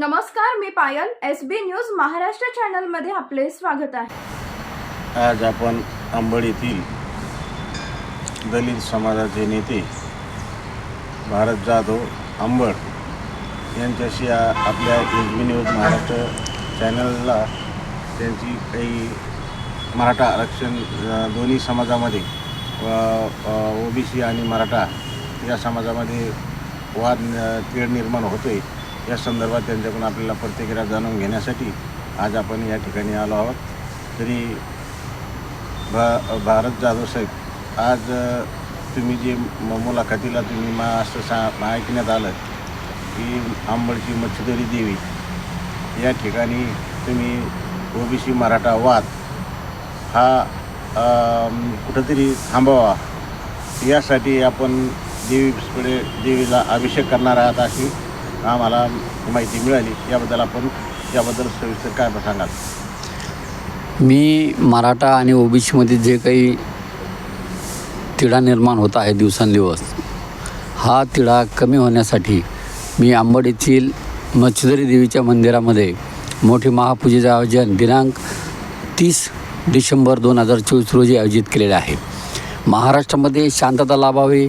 नमस्कार मी Payal S B news Maharashtra चॅनलमध्ये आपले स्वागत आहे. आज आपण अंबड येथील दलित समाजाचे नेते भारत जाधव अंबड यांच्याशी आपल्या एस बी न्यूज महाराष्ट्र चॅनलला त्यांची काही मराठा आरक्षण दोन्ही समाजामध्ये ओबीसी आणि मराठा या समाजामध्ये वाद तेढ निर्माण होतोय. या संदर्भात त्यांच्याकडून आपल्याला प्रतिक्रिया जाणून घेण्यासाठी आज आपण या ठिकाणी आलो आहोत. तरी भा भारत जाधव साहेब आज तुम्ही जे म- मुलाखतीला तुम्ही मा असं सा ऐकण्यात आलं की आंबडची मच्छुदरी देवी या ठिकाणी तुम्ही ओबीसी मराठा वाद हा कुठंतरी थांबावा. यासाठी आपण देवीकडे देवीला अभिषेक करणार आहात अशी आम्हाला माहिती मिळाली. याबद्दल आपण याबद्दल सविस्तर काय सांगाल? मी मराठा आणि ओबीसीमध्ये जे काही तिढा निर्माण होत आहे दिवसेंदिवस हा तिढा कमी होण्यासाठी मी आंबड येथील मच्छुदरी देवीच्या मंदिरामध्ये मोठे महापूजेचे आयोजन दिनांक तीस डिसेंबर दोन हजार चोवीस रोजी आयोजित केलेले आहे. महाराष्ट्रामध्ये शांतता लाभावी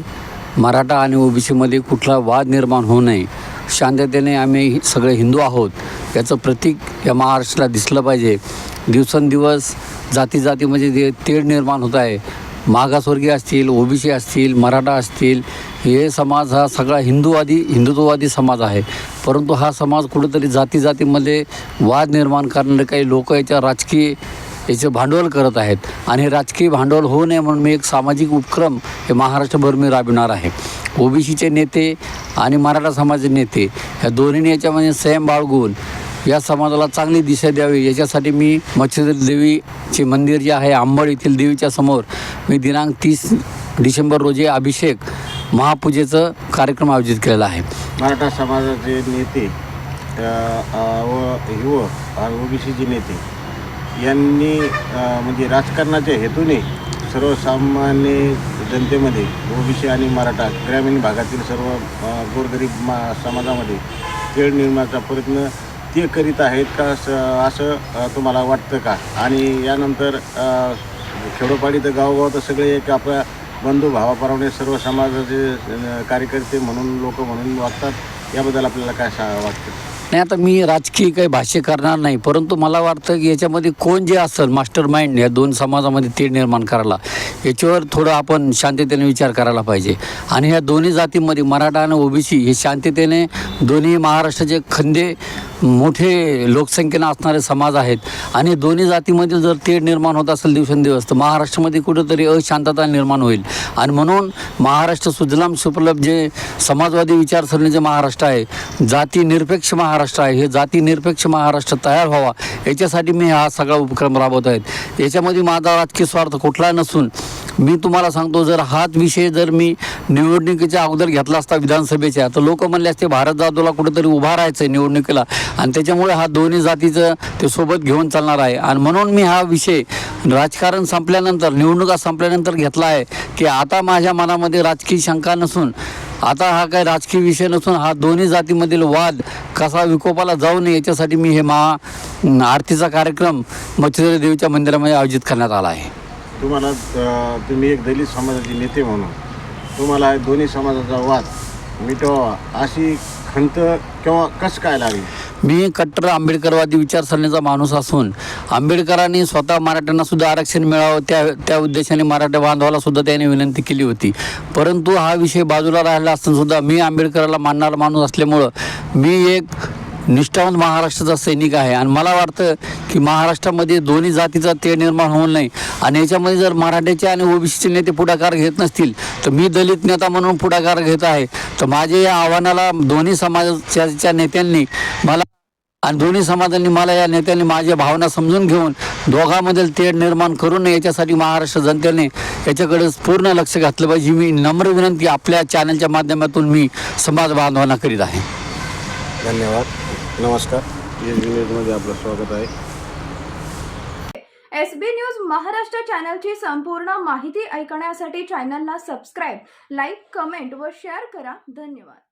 मराठा आणि ओबीसीमध्ये कुठला वाद निर्माण होऊ नये शांततेने आम्ही सगळे हिंदू आहोत याचं प्रतीक या महाराष्ट्राला दिसलं पाहिजे. दिवसेंदिवस जाती म्हणजे जे तेढ निर्माण होत आहे. मागासवर्गीय असतील ओबीसी असतील मराठा असतील हे समाज हा सगळा हिंदूवादी हिंदुत्ववादी समाज आहे. परंतु हा समाज कुठंतरी जाती जातीमध्ये वाद निर्माण करणारे काही लोक याच्या राजकीय याचं भांडवल करत आहेत. आणि राजकीय भांडवल होऊ नये म्हणून मी एक सामाजिक उपक्रम हे महाराष्ट्रभर मी राबविणार आहे. ओबीसीचे नेते आणि मराठा समाजाचे नेते ह्या दोन्हीने याच्यामध्ये संयम बाळगून या समाजाला चांगली दिशा द्यावी. याच्यासाठी मी मच्छर देवीचे मंदिर जे आहे आंबड येथील देवीच्या समोर मी दिनांक तीस डिसेंबर रोजी अभिषेक महापूजेचं कार्यक्रम आयोजित केलेला आहे. मराठा समाजाचे नेते व युवक व युव ओबीसीचे नेते यांनी म्हणजे राजकारणाच्या हेतूने सर्वसामान्य जनतेमध्ये ओबीसी आणि मराठा ग्रामीण भागातील सर्व गोरगरीब मा समाजामध्ये खेळ निर्माणाचा प्रयत्न ते करीत आहेत का स असं तुम्हाला वाटतं का? आणि यानंतर खेडोपाडी तर गावोगाव तर सगळे एक आपल्या बंधू भावाप्रमाणे सर्व समाजाचे कार्यकर्ते म्हणून लोक म्हणून वागतात. याबद्दल आपल्याला काय सा वाटतं? नाही आता मी राजकीय काही भाष्य करणार नाही परंतु मला वाटतं की याच्यामध्ये कोण जे असेल मास्टर माइंड या दोन समाजामध्ये तेढ निर्माण करायला याच्यावर थोडं आपण शांततेने विचार करायला पाहिजे. आणि ह्या दोन्ही जातीमध्ये मराठा आणि ओबीसी हे शांततेने दोन्ही महाराष्ट्राचे खंदे मोठे लोकसंख्येनं असणारे समाज आहेत. आणि दोन्ही जातीमध्ये जर तेढ निर्माण होत असेल दिवसेंदिवस तर महाराष्ट्रामध्ये कुठंतरी अशांतता निर्माण होईल. आणि म्हणून महाराष्ट्र सुजलाम सुपलभ जे समाजवादी विचारसरणीचे महाराष्ट्र आहे जाती निरपेक्ष महाराष्ट्र आहे हे जाती निरपेक्ष महाराष्ट्र तयार व्हावा याच्यासाठी मी हा सगळा उपक्रम राबवत आहेत. याच्यामध्ये माझा राजकीय स्वार्थ कुठला नसून मी तुम्हाला सांगतो जर हाच विषय जर मी निवडणुकीच्या अगोदर घेतला असता विधानसभेच्या तर लोक म्हणले असते भारत जाधवला कुठेतरी उभा राहायचं आहे निवडणुकीला. आणि त्याच्यामुळे हा दोन्ही जातीचं ते सोबत घेऊन चालणार आहे. आणि म्हणून मी हा विषय राजकारण संपल्यानंतर निवडणुका संपल्यानंतर घेतला आहे की आता माझ्या मनामध्ये राजकीय शंका नसून आता हा काही राजकीय विषय नसून हा दोन्ही जातीमधील वाद कसा विकोपाला जाऊ नये याच्यासाठी मी हे महा आरतीचा कार्यक्रम मच्छिंद्र देवीच्या मंदिरामध्ये आयोजित करण्यात आला आहे. तुम्हाला तुम्ही एक दलित समाजाचे नेते म्हणून तुम्हाला दोन्ही समाजाचा वाद मिटवा अशी खंत किंवा कस काय लागली? मी कट्टर आंबेडकरवादी विचारसरणीचा माणूस असून आंबेडकरांनी स्वतः मराठ्यांना सुद्धा आरक्षण मिळावं त्या त्या उद्देशाने मराठा बांधवाला सुद्धा त्याने विनंती केली होती. परंतु हा विषय बाजूला राहिला असताना सुद्धा मी आंबेडकराला मानणारा माणूस असल्यामुळं मी एक निष्ठावंत महाराष्ट्राचा सैनिक आहे. आणि मला वाटतं की महाराष्ट्रामध्ये दोन्ही जातीचा ते निर्माण होऊ नये आणि याच्यामध्ये जर मराठ्याचे आणि ओबीसीचे नेते पुढाकार घेत नसतील तर मी दलित नेता म्हणून पुढाकार घेत आहे. तर माझ्या या आव्हानाला दोन्ही समाजाच्या नेत्यांनी मला आणि दोन्ही समाजांनी मला या नेत्यांनी माझ्या भावना समजून घेऊन दोघांमधील तेढ निर्माण करू नये याच्यासाठी महाराष्ट्र जनतेने याच्याकडे पूर्ण लक्ष घातलं पाहिजे. मी नम्र विनंती आपल्या चॅनलच्या माध्यमातून मी समाज बांधवांना करीत आहे. धन्यवाद. नमस्कार. एस बी न्यूजमध्ये आपलं स्वागत आहे. एस बी न्यूज महाराष्ट्र चॅनलची संपूर्ण माहिती ऐकण्यासाठी चॅनलला सबस्क्राईब लाईक कमेंट व शेअर करा. धन्यवाद.